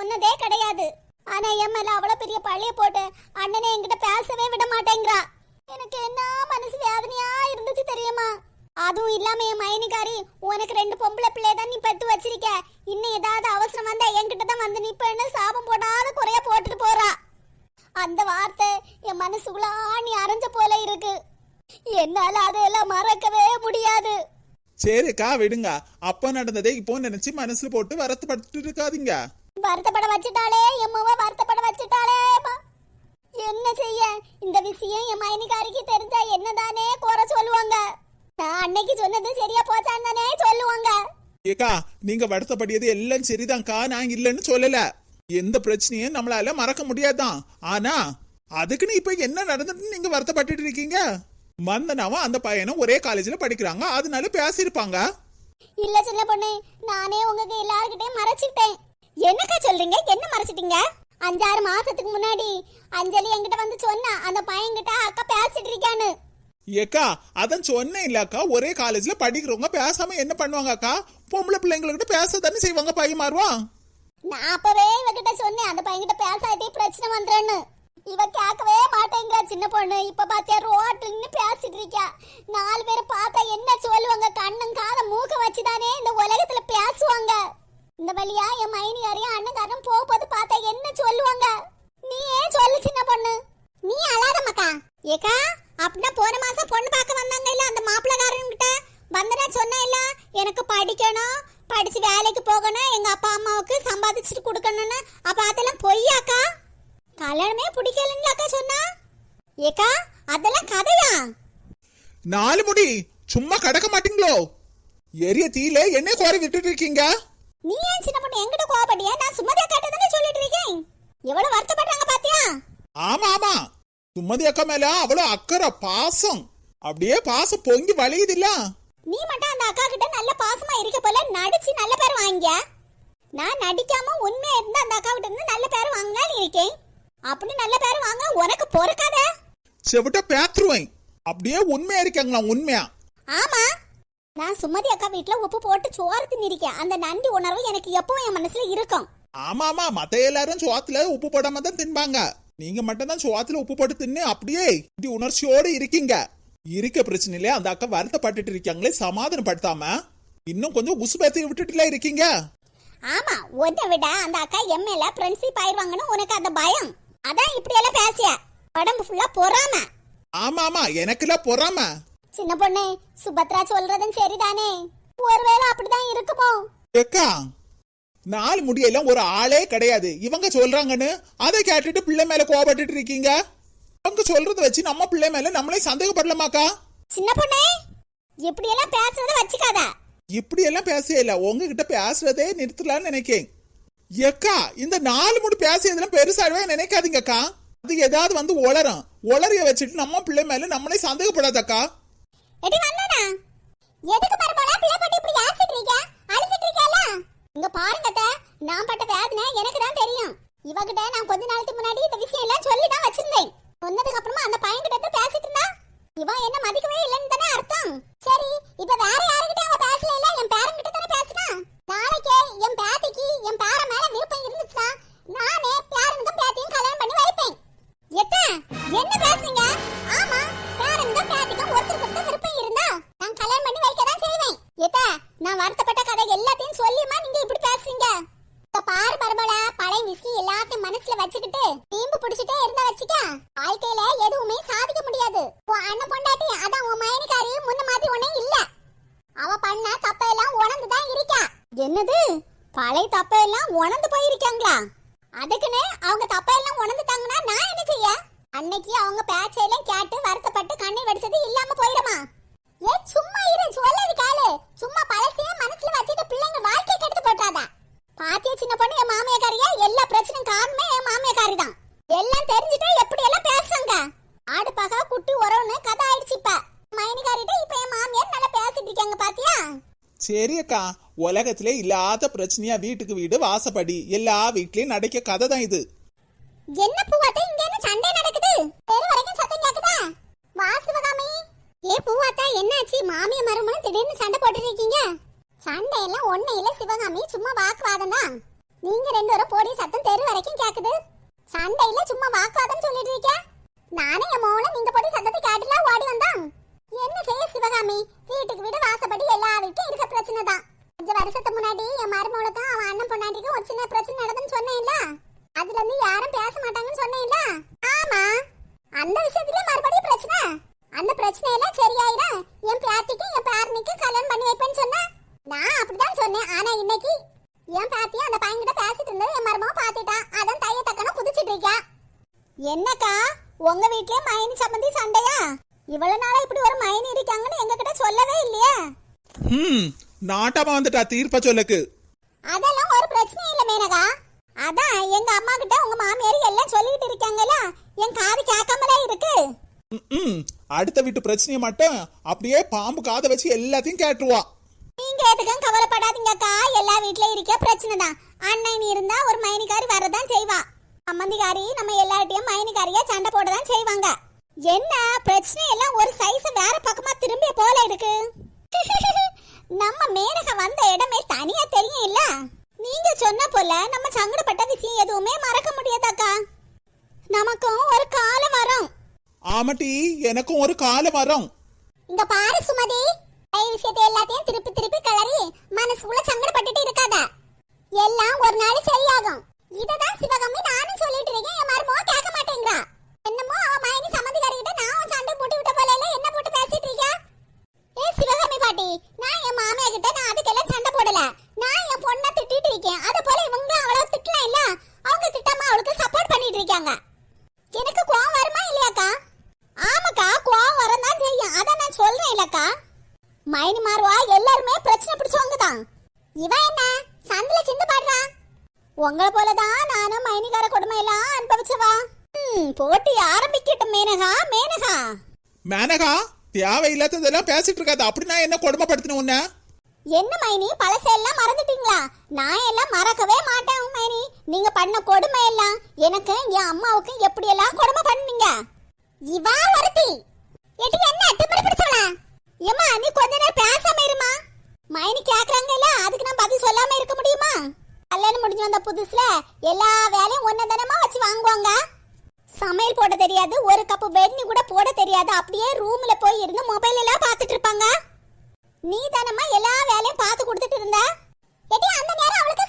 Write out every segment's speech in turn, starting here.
சொன்னதே கிடையாது. ஆனா என் மேல அவ்வளவு பெரிய பழைய போட்டு அண்ணனை என்கிட்ட பேசவே விட மாட்டேங்கிறா. எனக்கு என்ன மனசு வேதனையா இருந்துச்சு தெரியுமா? அதுவும் இல்லாம என் மைனிகாரி உனக்கு ரெண்டு பொம்பளை பிள்ளைய தான் நீ பெத்து வச்சிருக்க. இன்னும் ஏதாவது அவசரம் வந்தா என்கிட்ட தான் வந்து நிப்பேன்னு சாபம் போடாத குறைய போட்டுட்டு போறா. அந்த வார்த்தை என் மனசுக்குள்ள ஆணி அரைஞ்ச போல இருக்கு. என்னால அதையெல்லாம் மறக்கவே முடியாது. சரிக்கா விடுங்க. அப்போ நடந்ததை இப்போ நினைச்சு மனசுல போட்டு வருத்தப்பட்டு இருக்காதீங்க. வருத்தப்பட வச்சுட்டாளே எம்மவ வருத்தப்பட வச்சுட்டாளே. என்ன செய்ய? இந்த விஷயம் என் மைனிகாரிக்கு தெரிஞ்சா என்னதானே குறை சொல்லுவாங்க? நான் அன்னைக்கு சொன்னது சரியா போச்சான்னு தானே சொல்லுவாங்க. ஏக்கா நீங்க வருத்தப்படியது எல்லாம் சரிதான்க்கா நான் இல்லைன்னு சொல்லல. எந்த பிரச்சனையும் நம்மளால மறக்க முடியாதான். ஆனா அதுக்குன்னு இப்ப என்ன நடந்துட்டு நீங்க வருத்தப்பட்டுட்டு இருக்கீங்க? மந்தனாவும் அந்த பையனும் ஒரே காலேஜ்ல படிக்கிறாங்க அதனால பேசியிருப்பாங்க. இல்ல சின்ன பொண்ணு நானே உங்களுக்கு எல்லார்கிட்டயும் மறைச்சிட்டேன் என்னக்கா சொல்றீங்க? என்ன மறைச்சிட்டீங்க? அஞ்சாறு மாசத்துக்கு முன்னாடி அஞ்சலி என்கிட்ட வந்து சொன்னா அந்த பையன்கிட்ட அக்கா பேசிட்டு இருக்கான்னு. ஏக்கா அதான் சொன்னேன் இல்லக்கா ஒரே காலேஜ்ல படிக்கிறவங்க பேசாம என்ன பண்ணுவாங்க அக்கா? பொம்பளை பிள்ளைங்கள்கிட்ட பேச தானே செய்வாங்க பையன் மாறுவான் நான் அப்பவே இவகிட்ட சொன்னேன் அந்த பையன்கிட்ட பேசாதே பிரச்சனை வந்துருன்னு. இவ கேட்கவே மாட்டேங்கிறா சின்ன பொண்ணு. இப்ப பாத்தியா ரோட்ல நின்னு பேசிட்டு இருக்கா. நாலு பேரை பார்த்தா என்ன சொல்லுவாங்க? கண்ணும் காத மூக்க வச்சுதானே இந்த உலகத்துல பேசுவாங்க இந்த வழியா என் மைனியாரையும் அண்ணன்காரன் போக போது பார்த்தா என்ன சொல்லுவாங்க? நீ ஏன் சொல்லு சின்ன பொண்ணு? நீ அழாத மக்கா. ஏக்கா அப்படின்னா போன மாசம் பொண்ணு பார்க்க வந்தாங்க இல்ல அந்த மாப்பிள்ளக்காரன் கிட்ட வந்தனா சொன்னா இல்ல எனக்கு படிக்கணும் படிச்சு வேலைக்கு போகணும் எங்க அப்பா அம்மாவுக்கு சம்பாதிச்சுட்டு கொடுக்கணும்னு. அப்ப அதெல்லாம் பொய்யாக்கா? கல்யாணமே பிடிக்கலன்னு அக்கா சொன்னா? ஏக்கா அதெல்லாம் கதையா? நாலு முடி சும்மா கடக்க மாட்டீங்களோ? எரிய தீல என்ன குறை விட்டுட்டு இருக்கீங்க? நீ ஏன் சின்ன பொண்ணு எங்கிட்ட கோவப்பட்டியா? நான் சும்மாதியா கேட்டதானே சொல்லிட்டு இருக்கேன். எவ்வளவு வருத்தப்படுறாங்க பாத்தியா? ஆமா ஆமா. சுமதி அக்கா மேல அவ்வளவு அக்கறை பாசம். அப்படியே பாசம் பொங்கி வழியுது இல்ல நீ மட்டும் அந்த அக்கா கிட்ட நல்ல பாசமா இருக்க போல நடிச்சு நல்ல பேர் வாங்கிய. நான் நடிக்காம உண்மையா இருந்து அந்த அக்கா கிட்ட இருந்து நல்ல பேர் வாங்கலாம்னு இருக்கேன். அப்படி நல்ல பேர் வாங்க உனக்கு பொறுக்காத. செவிட்ட பேத்துருவேன். அப்படியே உண்மையா இருக்காங்களா உண்மையா? ஆமா. நான் சுமதி அக்கா வீட்ல உப்பு போட்டு சோறு தின்னிருக்கேன். அந்த நன்றி உணர்வு எனக்கு எப்பவும் என் மனசுல இருக்கும். ஆமா ஆமா. மத்த எல்லாரும் சோத்துல உப்பு போடாம தான் தின்பாங்க. நீங்க மட்டும் தான் சோத்துல உப்பு போட்டு தின்னு அப்படியே இப்படி உணர்ச்சியோட இருக்கீங்க. இருக்க பிரச்சனையில அந்த அக்கா வருத்தப்பட்டுட்டு இருக்காங்களே சமாதானப்படுத்தாம? இன்னும் கொஞ்சம் உசுபேத்தி விட்டுட்டுல இருக்கீங்க? ஆமா உன்னை விட அந்த அக்கா எம்எல்ஏ ஃப்ரெண்ட்ஷிப் ஆயிருவாங்கன்னு உனக்கு அந்த பயம். அதான் இப்படி எல்லாம் பேசிய. உடம்பு ஃபுல்லா பொறாம. ஆமா ஆமா. எனக்குலாம் பொறாம. சின்ன பொண்ணு சுபத்ரா சொல்றதும் சரிதானே? ஒருவேளை அப்படிதான் இருக்குமோ? ஏக்கா நாலு முடியெல்லாம் ஒரு ஆளே கிடையாது. இவங்க சொல்றாங்கன்னு அதை கேட்டுட்டு பிள்ளை மேல கோபப்பட்டுட்டு இருக்கீங்க? அவங்க சொல்றத வச்சு நம்ம பிள்ளை மேல நம்மளே சந்தேகப்படலாமாக்கா? சின்ன பொண்ணே இப்படி எல்லாம் பேசுறத வச்சுக்காத. இப்படி எல்லாம் பேசல உங்ககிட்ட பேசுறதே நிறுத்தலாம்னு நினைக்கேன். ஏக்கா இந்த நாலு முடி பேசியதெல்லாம் பெருசாகவே நினைக்காதீங்கக்கா. அது ஏதாவது வந்து உளரும் உளறிய வச்சுட்டு நம்ம பிள்ளை மேல நம்மளே சந்தேகப்படாதக்கா. எடி வந்தானா எதுக்கு மறுபோல பிள்ளை போட்டு இப்படி ஆசிட்டு இருக்க? அழுதுட்டு இருக்கல இங்க பாருங்க நான் பட்ட வேதனை எனக்கு தான் தெரியும். இவகிட்ட நான் கொஞ்ச நாள் அதுக்குன்னு எல்லாம் உணர்ந்துட்டாங்கன்னா நான் என்ன செய்ய? அன்னைக்கு அவங்க பேச்சையெல்லாம் கேட்டு வருத்தப்பட்டு கண்ணீர் வடிச்சது இல்லாம போயிடுமா? ஏ சும்மா இரு சொல்லது காலு சும்மா பழசையே மனசுல வச்சுட்டு பிள்ளைங்க வாழ்க்கை கெடுத்து போட்டாதா பாத்தியா சின்ன பொண்ணு என் மாமியக்காரியா எல்லா பிரச்சனையும் காரணமே என் மாமியக்காரி தான் எல்லாம் தெரிஞ்சுட்டு எப்படி எல்லாம் பேசுறாங்க? ஆடு பகா குட்டி உறவுன்னு கதை ஆயிடுச்சு இப்ப. மைனிகாரிட்ட இப்ப என் மாமியார் நல்லா பேசிட்டு இருக்காங்க பாத்தியா? சரி அக்கா உலகத்திலே இல்லாத பிரச்சனையா வீட்டுக்கு வீடு வாசப்படி. எல்லா வீட்லயும் நடக்க கதை தான் இது. என்ன பூவாத்தா இங்க என்ன சண்டை நடக்குது? தெரு வரைக்கும் சத்தம் கேக்குதா? வா சிவகாமி. ஏ பூவாத்தா என்னாச்சு? மாமிய மருமனும் திடீர்னு சண்டை போட்டுட்டு இருக்கீங்க. சண்டை எல்லாம் ஒண்ணு இல்ல சிவகாமி. சும்மா வாக்குவாதம் தான். நீங்க ரெண்டு பேரும் போடி சத்தம் தெரு வரைக்கும் கேக்குது. சண்டை இல்ல சும்மா வாக்குவாதம் சொல்லிட்டு இருக்கேன் நானே என் மோன நீங்க போடி சத்தத்தை கேட்டுலாம் ஓடி வந்தேன் என்ன செய்ய சிவகாமி வீட்டுக்கு வீடு வாசப்படி எல்லா வீட்டும் இருக்க பிரச்சனை தான் கொஞ்ச வருஷத்துக்கு முன்னாடி என் மருமகளுக்கும் அவன் அண்ணன் பொண்டாட்டிக்கும் ஒரு சின்ன பிரச்சனை நடந்துன்னு சொன்னேன்ல அதுல இருந்து யாரும் பேச மாட்டாங்கன்னு சொன்னேன்ல ஆமா அந்த விஷயத்துல மறுபடியும் பிரச்சனை அந்த பிரச்சனை எல்லாம் சரியாயிரும் என் பிராத்திக்கு என் பேரனுக்கு கல்யாணம் பண்ணி வைப்பேன்னு சொன்னேன் நான் அப்படிதான் சொன்னேன் ஆனா இன்னைக்கு என் பாத்தியும் அந்த பையன்கிட்ட பேசிட்டு இருந்தது என் மருமக பாத்துட்டா அதான் தைய தக்கன குதிச்சிட்டு இருக்கா என்னக்கா? உங்க வீட்லயே மைனி சம்பந்தி சண்டையா? இவ்வளவு நாளா இப்படி ஒரு மைனி இருக்காங்கன்னு எங்க கிட்ட சொல்லவே இல்லையா. ம் நாட்டமா வந்துட்டா தீர்ப்ப சொல்லுக்கு. அதெல்லாம் ஒரு பிரச்சனை இல்ல மேனகா. அதான் எங்க அம்மா கிட்ட உங்க மாமியார் எல்லாம் சொல்லிட்டு இருக்காங்கல்ல என் காது கேட்காமலே இருக்கு. ம் அடுத்த வீட்டு பிரச்சனையை மட்டும் அப்படியே பாம்பு காதை வச்சு எல்லாத்தையும் கேட்டுருவா. நீங்க எதுக்கும் கவலைப்படாதீங்கக்கா. எல்லா வீட்லயும் இருக்க பிரச்சனை தான். அண்ணன் இருந்தா ஒரு மைனிகாரி வரதான் செய்வா. அம்மந்திகாரி நம்ம எல்லார்ட்டையும் மைனிகாரியா சண்டை போடதான் செய்வாங்க. என்ன பிரச்சனை எல்லாம் ஒரு சைஸ் வேற பக்கமா திரும்பிய போல இருக்கு. நம்ம மேனக வந்த இடமே தனியா தெரியும் இல்ல? நீங்க சொன்ன போல நம்ம சங்கடப்பட்ட விஷயம் எதுவுமே மறக்க முடியாதாக்கா நமக்கும் ஒரு காலம் வரும். ஆமாட்டி எனக்கும் ஒரு காலம் வரும். இங்க பாரு சுமதி. விஷயத்தை எல்லாத்தையும் திருப்பி திருப்பி கிளறி மனசுக்குள்ள சங்கடப்பட்டுட்டு இருக்காத. எல்லாம் ஒரு நாள் சரியாகும். இததான் சிவகாமி நானும் சொல்லிட்டு இருக்கேன். என் மருமக கேட்க மாட்டேங்கிறா. என்னமோ அவ மயனி சம்மந்திக்காரிகிட்ட நான் சண்டை போட்டு விட்ட போல இல்ல என்ன போட்டு பேசிட்டு இருக்க ஏ சிவகாமி பாட்டி நான் என் மாமியா கிட்ட நான் அதுக்கெல்லாம் சண்டை போடல. நான் என் பொண்ணை திட்டிட்டு இருக்கேன். அது போல இவங்க அவ்வளவு திட்டலாம் இல்ல? அவங்க திட்டாம அவளுக்கு சப்போர்ட் பண்ணிட்டு இருக்காங்க. எனக்கு கோவம் வருமா இல்லையாக்கா? ஆமாக்கா கோவம் வரதான் செய்யும். அதான் நான் சொல்றேன் இல்லக்கா. மயனி மாறுவா எல்லாருமே பிரச்சனை பிடிச்சவங்க தான். இவன் என்ன? சந்தில சிந்து பாடுறான் உங்களை போலதான் நானும் மைனிகார கொடுமை எல்லாம் அனுபவிச்சவா போட்டி ஆரம்பிக்கட்டும் மேனகா மேனகா. மேனகா தேவையில்லாததெல்லாம் பேசிட்டு இருக்காது அப்படி நான் என்ன கொடுமைப்படுத்தின உன்ன? என்ன மைனி பழசெல்லாம் மறந்துட்டீங்களா? நான் எல்லாம் மறக்கவே மாட்டேன் மைனி. நீங்க பண்ண கொடுமை எல்லாம் எனக்கு என் அம்மாவுக்கு எப்படி எல்லாம் கொடுமை பண்ணீங்க இவா ஒருத்தி. எடி என்ன திமிரு பிடிச்சவளா? ஏம்மா நீ கொஞ்ச நேரம் பேசாம இருமா? மைனி கேக்குறாங்கல்ல அதுக்கு நான் பதில் சொல்லாம இருக்க முடியுமா? கல்யாணம் முடிஞ்சு வந்த புதுசுல எல்லா வேலையும் ஒன்னதனமா வச்சு வாங்குவாங்க? சமையல் போட தெரியாது ஒரு கப்பு வெண்ணி கூட போட தெரியாது. அப்படியே ரூம்ல போய் இருந்து மொபைல் எல்லாம் பார்த்துட்டு இருப்பாங்க. நீ தானமா எல்லா வேலையும் பார்த்து கொடுத்துட்டு இருந்த? எடி அந்த நேரம் அவளுக்கு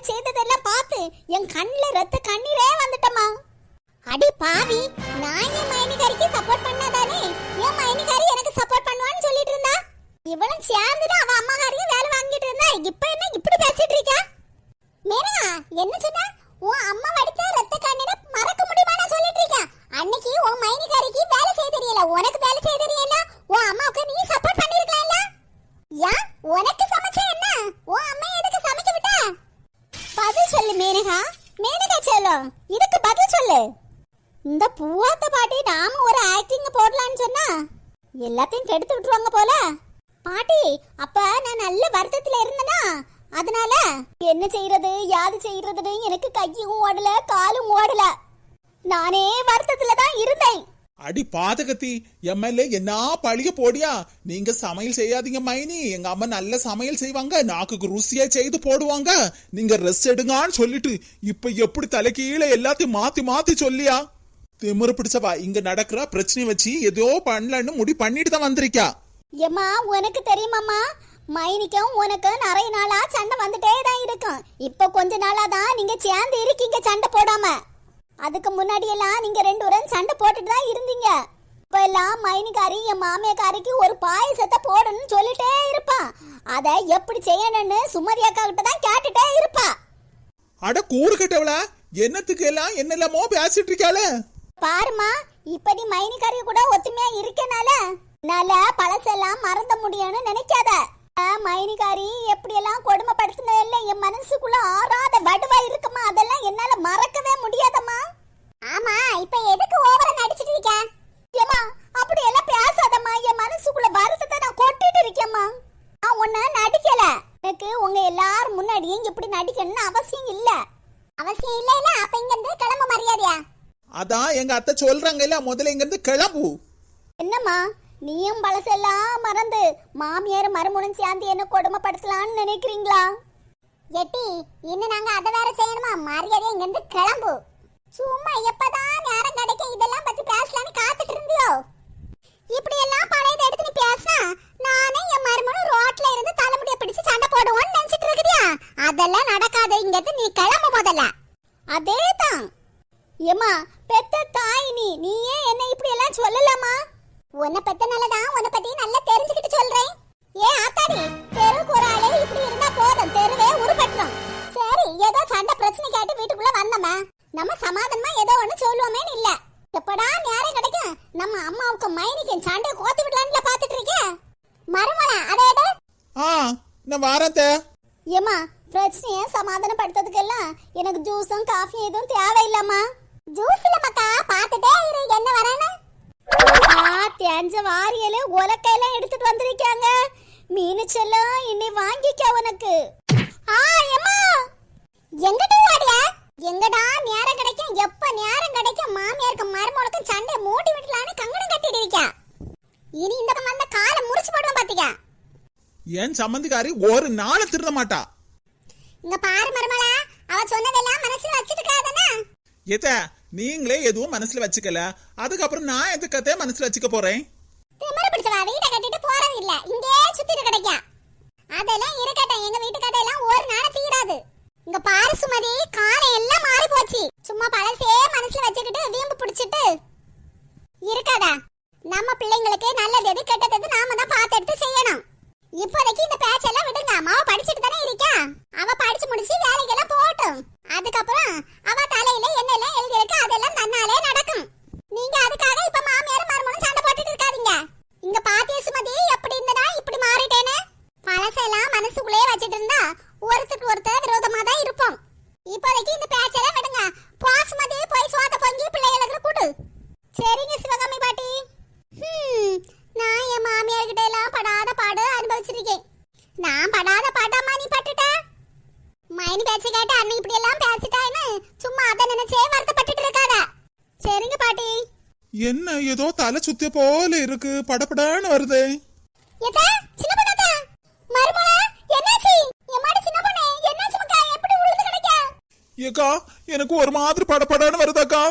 வீட்டு செய்ததெல்லாம் பார்த்து என் கண்ணில் ரத்த கண்ணீரே வந்துட்டம்மா. அடி பாவி நான் என் மைனிகாரிக்கு சப்போர்ட் பண்ணாதானே? என் மைனிகாரி எனக்கு சப்போர்ட் பண்ணுவான்னு சொல்லிட்டு இருந்தா? இவளும் சேர்ந்துட்டு அவ அம்மாகாரியும் வேலை வாங்கிட்டு இருந்தா. இப்ப என்ன இப்படி பேசிட்டு இருக்கா? மேனகா என்ன சொன்ன? உன் அம்மா வடித்த ரத்த கண்ணீரை மறக்க முடியுமா நான் சொல்லிட்டு இருக்கேன் அன்னைக்கு உன் மைனிகாரிக்கு வேலை செய்ய தெரியல. உனக்கு வேலை செய்ய தெரியல உன் அம்மாவுக்கு நீ சப்போர்ட் பண்ண மேனகா இதுக்கு பதில் சொல்லு. இந்த பூவாத்த பாட்டி நாம ஒரு ஆக்டிங் போடலாம்னு சொன்னா எல்லாத்தையும் கெடுத்து விட்டுருவாங்க போல. பாட்டி அப்ப நான் நல்ல வருத்தத்துல இருந்தனா? அதனால என்ன செய்யறது யாது செய்யறதுன்னு எனக்கு கையும் ஓடல காலும் ஓடல. நானே வருத்தத்துல தான் இருந்தேன். அடி பாதகத்தி எம்எல்ஏ என்ன பழிய போடியா? நீங்க சமையல் செய்யாதீங்க மைனி. எங்க அம்மா நல்ல சமையல் செய்வாங்க. நாக்குக்கு ருசியா செய்து போடுவாங்க. நீங்க ரெஸ்ட் எடுங்கன்னு சொல்லிட்டு இப்ப எப்படி தலைக்கீழ எல்லாத்தையும் மாத்தி மாத்தி சொல்லியா? திமிரு பிடிச்சவா இங்க நடக்கிற பிரச்சனை வச்சு ஏதோ பண்ணலன்னு முடி பண்ணிட்டு தான் வந்திருக்கா ஏம்மா உனக்கு தெரியுமாம்மா? மைனிக்கும் உனக்கு நிறைய நாளா சண்டை வந்துட்டே தான் இருக்கும். இப்போ கொஞ்ச நாளா தான் நீங்க சேர்ந்து இருக்கீங்க சண்டை போடாம. அதுக்கு முன்னாடி எல்லாம் நீங்க ரெண்டு பேரும் சண்டை போட்டுட்டு தான் இருந்தீங்க. இப்ப எல்லாம் மைனிக்காரி என் மாமியக்காரிக்கு ஒரு பாயசத்தை போடணும்னு சொல்லிட்டே இருப்பா. அதை எப்படி செய்யணும்னு சுமதி அக்கா கிட்ட தான் கேட்டுட்டே இருப்பா. அட கூறு கட்டவளா? என்னத்துக்கு எல்லாம் என்னெல்லாமோ பேசிட்டு இருக்காளே? பாருமா இப்ப நீ மைனிக்காரி கூட ஒத்துமையா இருக்கனால நல்ல பழசெல்லாம் மறந்த முடியும்னு நினைக்காத. மைனிகாரி எப்படி எல்லாம் கொடுமைப்படுத்தினதில்ல என் மனசுக்குள்ள ஆறாத வடுவா இருக்குமா அதெல்லாம் என்னால மறக்கவே முடியாதம்மா ஆமா இப்ப எதுக்கு ஓவரா நடிச்சிட்டு இருக்க ஏமா அப்படி எல்லாம் பேசாதம்மா என் மனசுக்குள்ள வருத்தத்தை நான் எனக்கு உங்க எல்லாரும் முன்னாடியும் இப்படி நடிக்கணும்னு அவசியம் இல்ல அவசியம் இல்ல இல்ல அப்ப இங்க இருந்து கிளம்ப மரியாதையா அதான் எங்க அத்தை சொல்றாங்கல்ல முதல்ல இங்க இருந்து கிளம்பு. என்னம்மா நீயும் பழசெல்லாம் மறந்து மாமியார் மறுமுடன் சேர்ந்து என்ன கொடுமைப்படுத்தலாம்னு நினைக்கிறீங்களா? எட்டி இன்னும் நாங்க அதை வேற செய்யணுமா? மரியாதையா இங்க இருந்து கிளம்பு. சும்மா எப்பதான் நேரம் கிடைக்கும் இதெல்லாம் பத்தி பேசலாம்னு காத்துட்டு இருந்தியோ? இப்படி எல்லாம் பழையதை எடுத்து நீ பேசினா நானே என் மருமனும் ரோட்ல இருந்து தலைமுடிய பிடிச்சு சண்டை போடுவோம்னு நினைச்சிட்டு இருக்கிறியா அதெல்லாம் நடக்காது இங்க இருந்து நீ கிளம்பு முதல்ல. அதேதான் ஏமா பெத்த தாய் நீ. நீயே என்ன இப்படி எல்லாம் சொல்லலாமா? உன்னை பெத்த நல்லதான் உன்னை பத்தி நல்லா தெரிஞ்சுக்கிட்டு சொல்றேன். ஏ ஆத்தாடி தெருவுக்கு ஒரு ஆளே இப்படி இருந்தா போதும். தெருவே உருப்பட்டுரும். சரி ஏதோ சண்டை பிரச்சனை கேட்டு வீட்டுக்குள்ள வந்தோமே? நம்ம சமாதானமா ஏதோ ஒண்ணு சொல்லுவோமே இல்ல. எப்படா நேரம் கிடைக்கும்? நம்ம அம்மாவுக்கு மைனிக்கு சண்டை கோத்து விடலான்னு பாத்துட்டு இருக்கேன் மருமலா அதை எடு. ஆ நான் வாரேன் அத்தை. ஏமா பிரச்சனைய சமாதானப்படுத்துறதுக்கெல்லாம் எனக்கு ஜூஸும் காஃபியும் எதுவும் தேவையில்லம்மா. ஜூஸ் இல்ல மக்கா பாத்துட்டே இரு என்ன வரேன்னு? தேஞ்ச வாரியல உலக்கையெல்லாம் எடுத்துட்டு வந்திருக்காங்க. மீனு செல்லம் இன்னி வாங்கிக்க உனக்கு. ஆ எம்மா. எங்கடா வாடியா? எங்கடா நேரம் கிடைக்கும் எப்ப நேரம் கிடைக்கும்? மாமியாருக்கு மருமகளுக்கும் சண்டை மூடி விடலான்னு கங்கணம் கட்டிட்டு இருக்கா. இனி இந்த பக்கம் வந்த காலை முறிச்சு போடுவேன் பாத்துக்க என் சம்மந்திக்காரி ஒரு நாளை திருட மாட்டா. இங்க பாரு மருமலா அவ சொன்னதெல்லாம் மனசுல வச்சிட்டு இருக்காதனா ஏத்த நீங்களே எதுவும் மனசுல வச்சுக்கல. அதுக்கப்புறம் நான் எதுக்கத்தே மனசுல வச்சுக்க போறேன்? அதெல்லாம் இருக்கட்டும். எங்க வீட்டு கதையெல்லாம் ஒரு நாள் தீராது. இங்க பாரு சுமதி காலம் எல்லாம் மாறி போச்சு சும்மா பழசே மனசுல வச்சுக்கிட்டு வீம்பு பிடிச்சிட்டு இருக்காதா நம்ம பிள்ளைங்களுக்கு நல்லது எது கெட்டது எது நாம தான் பார்த்து எடுத்து செய்யணும் இப்போதைக்கு இந்த பேச்செல்லாம் விடுங்க மாவ படிச்சுட்டு தானே இருக்கா அவ படிச்சு முடிச்சு வேலைக்கெல்லாம் போகட்டும் அதுக்கப்புறம் அவ தலையில என்னெல்லாம் எழுதி இருக்கு அதெல்லாம் தன்னாலே நடக்கும் நீங்க அதுக்காக இப்ப மாமியார் மருமகனும் சண்டை போட்டுட்டு இருக்காதீங்க இங்க பாத்திய சுமதி எப்படி இருந்தனா இப்படி மாறிட்டேன்னு பழசெல்லாம் மனசுக்குள்ளே வச்சிட்டு இருந்தா ஒருத்தருக்கு ஒருத்தர் விரோதமா தான் இருப்போம் இப்போதைக்கு இந்த பேச்செல்லாம் விடுங்க போ சுமதி போய் சோத்த பொங்கி பிள்ளைகளுக்கு கூடு சரிங்க சிவகாமி பாட்டி ஹம், நான் என் மாமியார் கிட்ட எல்லாம் படாத பாடு அனுபவிச்சிருக்கேன் நான் படாத பாட்டாமா நீ பட்டுட்ட மைனி பேச்ச கேட்டு அண்ணன் இப்படி எல்லாம் பேசிட்டான்னு சும்மா அதை நினைச்சே வருத்தப்பட்டுட்டு இருக்காத சரிங்க பாட்டி என்ன ஏதோ தலை சுத்திய போல இருக்கு. படபடான்னு வருது. ஏக்கா எனக்கு ஒரு மாதிரி படபடான்னு வருதாக்கா